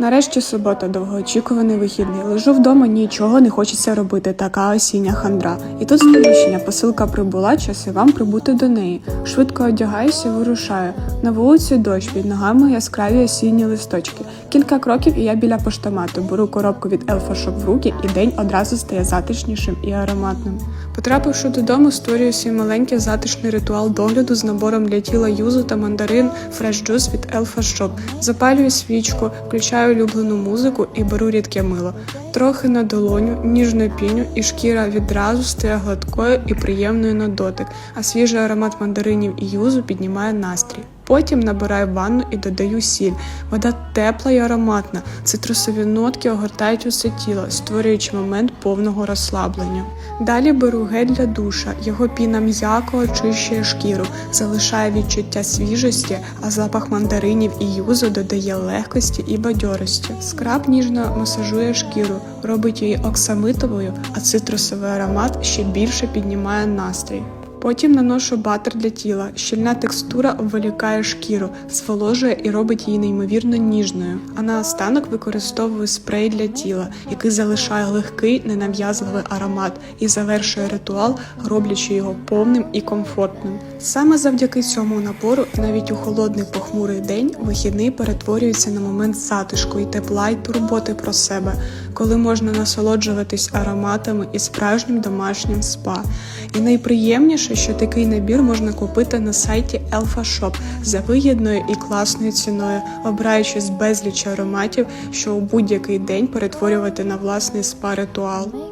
Нарешті субота, довгоочікуваний вихідний. Лежу вдома, нічого не хочеться робити. Така осіння хандра. І тут сповіщення, посилка прибула, час і вам прибути до неї. Швидко одягаюся, вирушаю. На вулиці дощ, під ногами яскраві осінні листочки. Кілька кроків, і я біля поштомату. Беру коробку від Елфашоп в руки, і день одразу стає затишнішим і ароматним. Потрапивши додому, створюю свій маленький затишний ритуал догляду з набором для тіла юзу та мандарин Fresh Juice від Shop. Запалюю свічку, включаю улюблену музику і беру рідке мило. Трохи на долоню, ніжну піню, і шкіра відразу стає гладкою і приємною на дотик, а свіжий аромат мандаринів і юзу піднімає настрій. Потім набираю ванну і додаю сіль. Вода тепла і ароматна. Цитрусові нотки огортають усе тіло, створюючи момент повного розслаблення. Далі беру гель для душа. Його піна м'яко очищує шкіру, залишає відчуття свіжості, а запах мандаринів і юзу додає легкості і бадьорості. Скраб ніжно масажує шкіру, робить її оксамитовою, а цитрусовий аромат ще більше піднімає настрій. Потім наношу батер для тіла. Щільна текстура обволікає шкіру, зволожує і робить її неймовірно ніжною. А наостанок використовую спрей для тіла, який залишає легкий, ненав'язливий аромат і завершує ритуал, роблячи його повним і комфортним. Саме завдяки цьому напору, навіть у холодний похмурий день, вихідний перетворюється на момент затишку і тепла й турботи про себе, коли можна насолоджуватись ароматами і справжнім домашнім спа. І найприємніше, що такий набір можна купити на сайті Elfa Shop за вигідною і класною ціною, обираючи з безліч ароматів, що у будь-який день перетворювати на власний спа-ритуал.